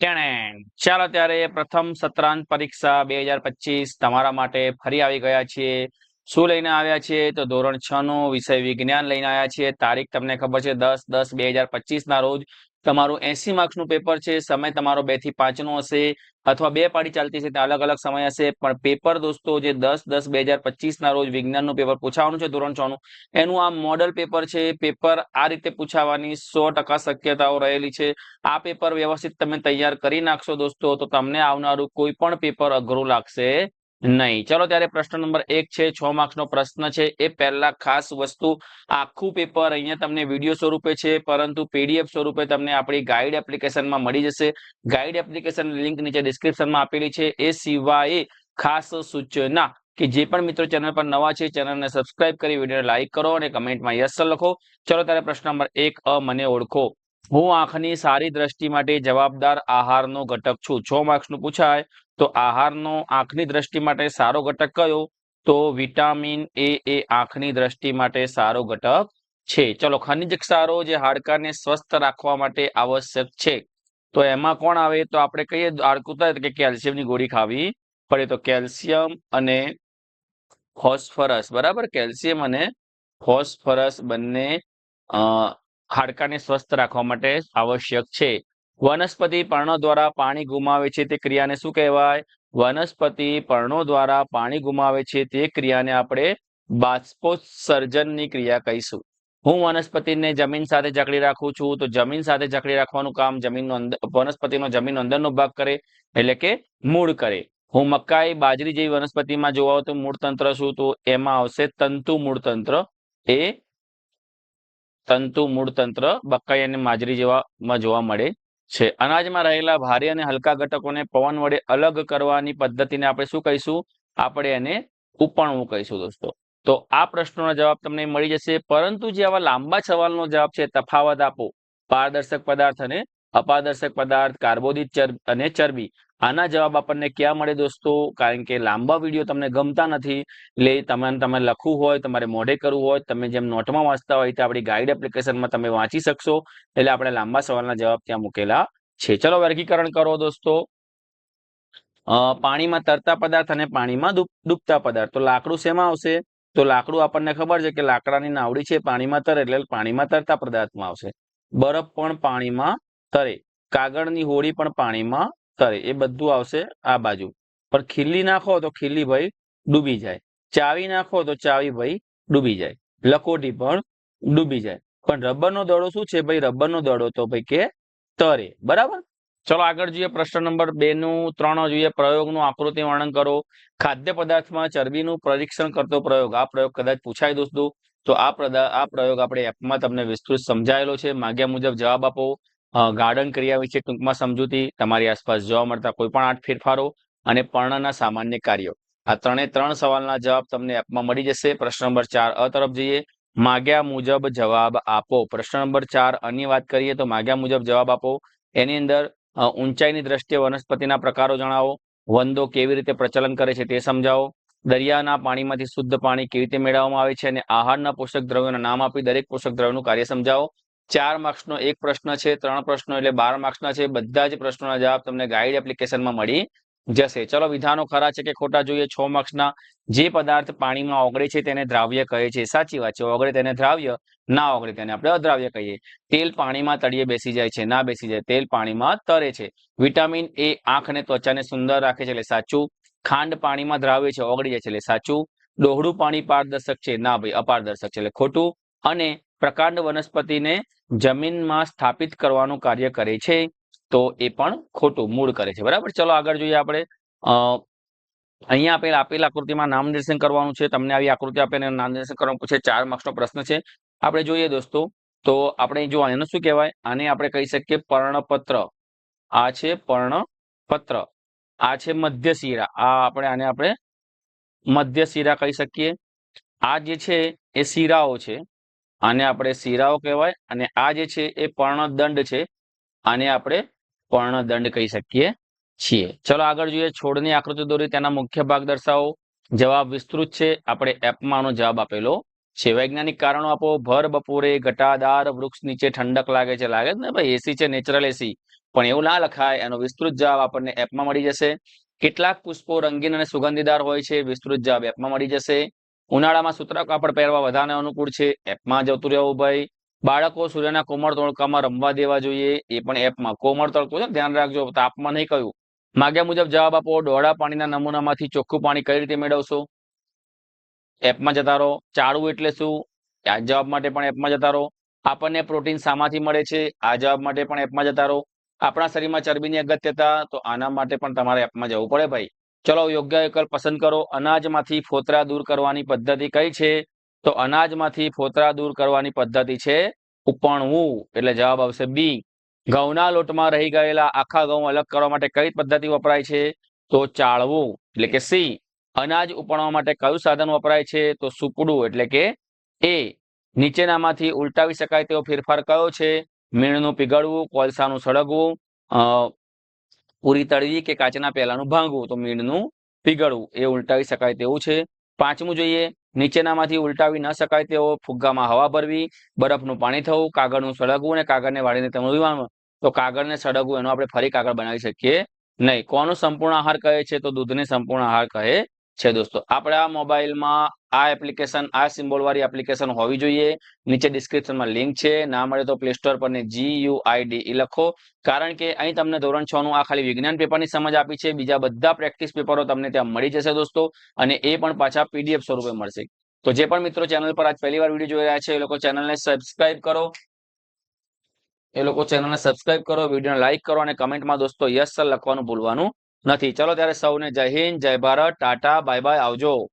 ચાલો ત્યારે પ્રથમ સત્રાંત પરીક્ષા બે હજાર પચીસ તમારા માટે ફરી આવી ગયા છીએ. શું લઈને આવ્યા છીએ? તો ધોરણ છ નો વિષય વિજ્ઞાન લઈને આવ્યા છીએ. તારીખ તમને ખબર છે દસ દસ બે હજાર પચીસ ના રોજ તમારું એસી માર્ક્સનું પેપર છે, સમય તમારો બેથી પાંચ નો હશે, અથવા બે પાડી ચાલતી છે ત્યાં અલગ અલગ સમય હશે, પણ પેપર દોસ્તો જે દસ દસ બે હજાર પચીસ ના રોજ વિજ્ઞાનનું પેપર પૂછાવાનું છે, ધોરણ છ નું એનું આ મોડલ પેપર છે, પેપર આ રીતે પૂછાવાની સો ટકા શક્યતાઓ રહેલી છે. આ પેપર વ્યવસ્થિત તમે તૈયાર કરી નાખશો દોસ્તો, તો તમને આવનારું કોઈ પણ પેપર અઘરું લાગશે. નહીં. ચલો ત્યારે પ્રશ્ન નંબર એક છે, છ માર્ક્સનો પ્રશ્ન છે. એ પહેલા ખાસ વસ્તુ આખું પેપર અહીંયા તમને વીડિયો સ્વરૂપે છે, પરંતુ પીડીએફ સ્વરૂપે તમને આપણી ગાઈડ એપ્લિકેશનમાં મળી જશે. ગાઈડ એપ્લિકેશન લિંક નીચે ડિસ્ક્રિપ્શનમાં આપેલી છે. એ સિવાય ખાસ સૂચના કે જે પણ મિત્રો ચેનલ પર નવા છે ચેનલને સબસ્ક્રાઇબ કરી વીડિયો લાઈક કરો અને કમેન્ટમાં યસ લખો. ચલો ત્યારે પ્રશ્ન નંબર એક, અ, મને ઓળખો. હું આંખની સારી દ્રષ્ટિ માટે જવાબદાર આહારનો ઘટક છું. છ માર્ક્સનું પૂછાય. તો આહારનો આંખની દ્રષ્ટિ માટે સારો ઘટક કયો? તો વિટામિન એ એ આંખની દ્રષ્ટિ માટે સારો ઘટક છે. ચલો, ખનિજ ક્ષારો જે હાડકાને સ્વસ્થ રાખવા માટે આવશ્યક છે. તો એમાં કોણ આવે? તો આપણે કહીએ હાડકુતા કે કેલ્શિયમની ગોળી ખાવી પડે. તો કેલ્શિયમ અને ફોસ્ફરસ, બરાબર? કેલ્શિયમ અને ફોસ્ફરસ બંને હાડકાને સ્વસ્થ રાખવા માટે આવશ્યક છે. વનસ્પતિ પર્ણો દ્વારા પાણી ગુમાવે છે તે ક્રિયાને શું કહેવાય? વનસ્પતિ પર્ણો દ્વારા પાણી ગુમાવે છે તે ક્રિયાને આપણે બાષ્પોત્સર્જનની ક્રિયા કહીશું. હું વનસ્પતિને જમીન સાથે જકડી રાખું છું તો જમીન સાથે જકડી રાખવાનું કામ જમીનનો અંદર વનસ્પતિનો જમીન અંદરનો ભાગ કરે, એટલે કે મૂળ કરે. હું મકાઈ બાજરી જેવી વનસ્પતિમાં જોવા તો મૂળ તંત્ર શું? તો એમાં આવશે તંતુ મૂળ તંત્ર એ તંતુ મૂળ તંત્ર મકાઈ અને માજરી જેવામાં જોવા મળે. છે. અનાજમાં રહેલા ભારે અને હલકા ઘટકોને પવન વડે અલગ કરવાની પદ્ધતિને આપણે શું કહીશું? આપણે એને ઉપણવું કહીશું દોસ્તો. તો આ પ્રશ્નોનો જવાબ તમને મળી જશે. પરંતુ જે આવા લાંબા સવાલનો જવાબ છે, તફાવત આપો. પારદર્શક પદાર્થ અને અપારદર્શક પદાર્થ, કાર્બોદિત અને ચરબી. આના જવાબ આપણને ક્યાં મળે દોસ્તો? કારણ કે લાંબા વીડિયો તમને ગમતા નથી, એટલે તમને તમે લખવું હોય, તમારે મોઢે કરવું હોય, તમે જેમ નોટમાં વાંચતા હોય, તો આપણી ગાઈડ એપ્લિકેશનમાં તમે વાંચી શકશો, એટલે આપણે લાંબા સવાલના જવાબ ત્યાં મૂકેલા છે. ચલો વર્ગીકરણ કરો દોસ્તો. પાણીમાં તરતા પદાર્થ અને પાણીમાં ડૂબતા પદાર્થ. તો લાકડું શેમાં આવશે? તો લાકડું આપણને ખબર છે કે લાકડાની નાવડી છે, પાણીમાં તરે, એટલે પાણીમાં તરતા પદાર્થમાં આવશે. બરફ પણ પાણીમાં તરે. કાગળની હોળી પણ પાણીમાં તરે એ બધું આવશે આ બાજુ. પણ ખીલી નાખો તો ખીલી ભાઈ ડૂબી જાય. ચાવી નાખો તો ચાવી ભાઈ ડૂબી જાય. લકોટી પણ ડૂબી જાય. પણ રબરનો દડો શું છે ભાઈ? રબરનો દડો તો ભાઈ કે તરે. બરાબર? ચલો આગળ જોઈએ પ્રશ્ન નંબર બે નું, ત્રણ જોઈએ પ્રયોગનું આકૃતિ વર્ણન કરો. ખાદ્ય પદાર્થમાં ચરબીનું પરીક્ષણ કરતો પ્રયોગ. આ પ્રયોગ કદાચ પૂછાય દોસ્તો. તો આ આ પ્રયોગ આપણે એપમાં તમને વિસ્તૃત સમજાયેલો છે. માગ્યા મુજબ જવાબ આપો. ગાર્ડન ક્રિયા વિશે ટૂંકમાં સમજૂતી, તમારી આસપાસ જોવા મળતા કોઈ પણ આઠ ફેરફારો અને પર્ણના સામાન્ય કાર્યો. આ ત્રણે ત્રણ સવાલના જવાબ તમને એપમાં મળી જશે. પ્રશ્ન નંબર ચાર અ તરફ જઈએ. માગ્યા મુજબ જવાબ આપો. પ્રશ્ન નંબર ચાર અન્ય વાત કરીએ તો માગ્યા મુજબ જવાબ આપો. એની અંદર ઊંચાઈની દ્રષ્ટિએ વનસ્પતિના પ્રકારો જણાવો. વંદો કેવી રીતે પ્રચલન કરે છે તે સમજાવો. દરિયાના પાણીમાંથી શુદ્ધ પાણી કેવી રીતે મેળવવામાં આવે છે અને આહારના પોષક દ્રવ્યોના નામ આપી દરેક પોષક દ્રવ્યનું કાર્ય સમજાવો. ચાર માર્ક્સનો એક પ્રશ્ન છે, ત્રણ પ્રશ્નો એટલે બાર માર્ક્સના છે, બધા જ પ્રશ્નોના જવાબ તમને ગાઈડ એપ્લિકેશનમાં મળી જશે. ચલો, વિધાનો ખરા છે કે ખોટા જોઈએ? છ માર્ક્સના જે પદાર્થ પાણીમાં ઓગળે છે તેને દ્રાવ્ય કહે છે. સાચી વાત છે, ઓગળે તેને દ્રાવ્ય, ના ઓગળે તેને આપણે અદ્રાવ્ય કહીએ. તેલ પાણીમાં તળિયે બેસી જાય છે, ના બેસી જાય, તેલ પાણીમાં તરે છે. વિટામિન એ આંખ અને ત્વચાને સુંદર રાખે છે એટલે સાચું. ખાંડ પાણીમાં દ્રાવ્ય છે, ઓગળી જાય છે એટલે સાચું. ડોહળું પાણી પારદર્શક છે, ના ભાઈ, અપારદર્શક છે એટલે ખોટું. અને પ્રકાંડ વનસ્પતિને જમીનમાં સ્થાપિત કરવાનું કાર્ય કરે છે, તો એ પણ ખોટું મૂળ કરે છે. બરાબર? ચલો આગળ જોઈએ આપણે. અહીંયા આપેલ આપેલ આકૃતિમાં નામ નિર્દેશન કરવાનું છે. તમને આવી આકૃતિ આપીને નામ નિર્દેશન કરવાનું પૂછે, ચાર માર્ક્સનો પ્રશ્ન છે. આપણે જોઈએ દોસ્તો, તો આપણે જો એનું શું કહેવાય? આને આપણે કહી શકીએ પર્ણપત્ર. આ છે પર્ણપત્ર. આ છે મધ્ય શિરા. આ આપણે આને આપણે મધ્ય શિરા કહી શકીએ. આ જે છે, એ શિરાઓ છે. આને આપણે શિરાઓ કહેવાય અને આ જે છે એ પર્ણદંડ છે. આને આપણે પર્ણદંડ કહી શકીએ છીએ. ચલો આગળ જોઈએ છોડની આકૃતિ દોરી તેના મુખ્ય ભાગ દર્શાવો. જવાબ વિસ્તૃત છે. આપણે એપમાં આનો જવાબ આપેલો છે. વૈજ્ઞાનિક કારણો આપો. ભર, બપોરે, ઘટાદાર, વૃક્ષ નીચે ઠંડક લાગે છે. લાગે ને ભાઈ, એસી છે, નેચરલ એસી. પણ એવું ના લખાય. એનો વિસ્તૃત જવાબ આપણને એપમાં મળી જશે. કેટલાક પુષ્પો રંગીન અને સુગંધીદાર હોય છે. વિસ્તૃત જવાબ એપમાં મળી જશે. ઉનાળામાં સૂત્રા કાપડ પહેરવા વધારે અનુકૂળ છે. એપમાં જતું રહેવું ભાઈ. બાળકો સૂર્યના કોમળ તડકામાં રમવા દેવા જોઈએ. એ પણ એપમાં. કોમળ તડકો છે ધ્યાન રાખજો. તાપમાં નહીં કહ્યું માગ્યા મુજબ જવાબ આપો. ડોળા પાણીના નમૂનામાંથી ચોખ્ખું પાણી કઈ રીતે મેળવશો? એપમાં જતા રહો. ચાળવું એટલે શું? આ જવાબ માટે પણ એપમાં જતા રહો. આપણને પ્રોટીન શામાંથી મળે છે. આ જવાબ માટે પણ એપમાં જતા રહો. આપણા શરીરમાં ચરબીની અગત્યતા, તો આના માટે પણ તમારે એપમાં જવું પડે ભાઈ. ચલો યોગ્ય વિકલ્પ પસંદ કરો. અનાજમાંથી ફોતરા દૂર કરવાની પદ્ધતિ કઈ છે? તો અનાજમાંથી ફોતરા દૂર કરવાની પદ્ધતિ છે ઉપણવું. એટલે જવાબ આવશે બી. ઘઉંના લોટમાં રહી ગયેલા આખા ઘઉં અલગ કરવા માટે કઈ પદ્ધતિ વપરાય છે? તો ચાળવું. એટલે કે સી. અનાજ ઉપણવા માટે કયું સાધન વપરાય છે? તો સુપડું. એટલે કે એ. નીચેનામાંથી ઉલટાવી શકાય તેવો ફેરફાર કયો છે? મીણનું પીગળવું, કોલસાનું સળગવું પૂરી તળવી કે કાચના પેલાનું ભાંગવું, તો મીણનું પીગળવું, એ ઉલટાવી શકાય તેવું છે. પાંચમું જોઈએ, નીચેનામાંથી ઉલટાવી ન શકાય તેવો ફુગ્ગામાં હવા ભરવી, બરફનું પાણી થવું, કાગળનું સળગવું અને કાગળને વાળીને તેમનું વિવાણવું તો કાગળને સળગવું, એનો આપણે ફરી કાગળ બનાવી શકીએ નહીં. કોનો સંપૂર્ણ આહાર કહે છે? તો દૂધને સંપૂર્ણ આહાર કહે છે દોસ્તો. આપણા મોબાઈલમાં આ એપ્લિકેશન, આ સિમ્બોલ વાળી એપ્લિકેશન હોવી જોઈએ. નીચે ડિસ્ક્રિપ્શનમાં લિંક છે. ના મળે તો પ્લે સ્ટોર પર જી યુ લખો. કારણ કે અહીં તમને ધોરણ છ નું આ ખાલી વિજ્ઞાન પેપરની સમજ આપી છે. બીજા બધા પ્રેક્ટિસ પેપરો તમને ત્યાં મળી જશે દોસ્તો. અને એ પણ પાછા પીડીએફ સ્વરૂપે મળશે. તો જે પણ મિત્રો ચેનલ પર આજ પહેલી વાર વીડિયો જોઈ રહ્યા છે, એ લોકો ચેનલને સબસ્ક્રાઇબ કરો. એ લોકો ચેનલને સબસ્ક્રાઇબ કરો, વિડીયોને લાઇક કરો અને કમેન્ટમાં દોસ્તો યસ સર લખવાનું ભૂલવાનું નથી. ચલો ત્યારે સૌને જય હિન્દ જય ભારત ટાટા બાય બાય આવજો.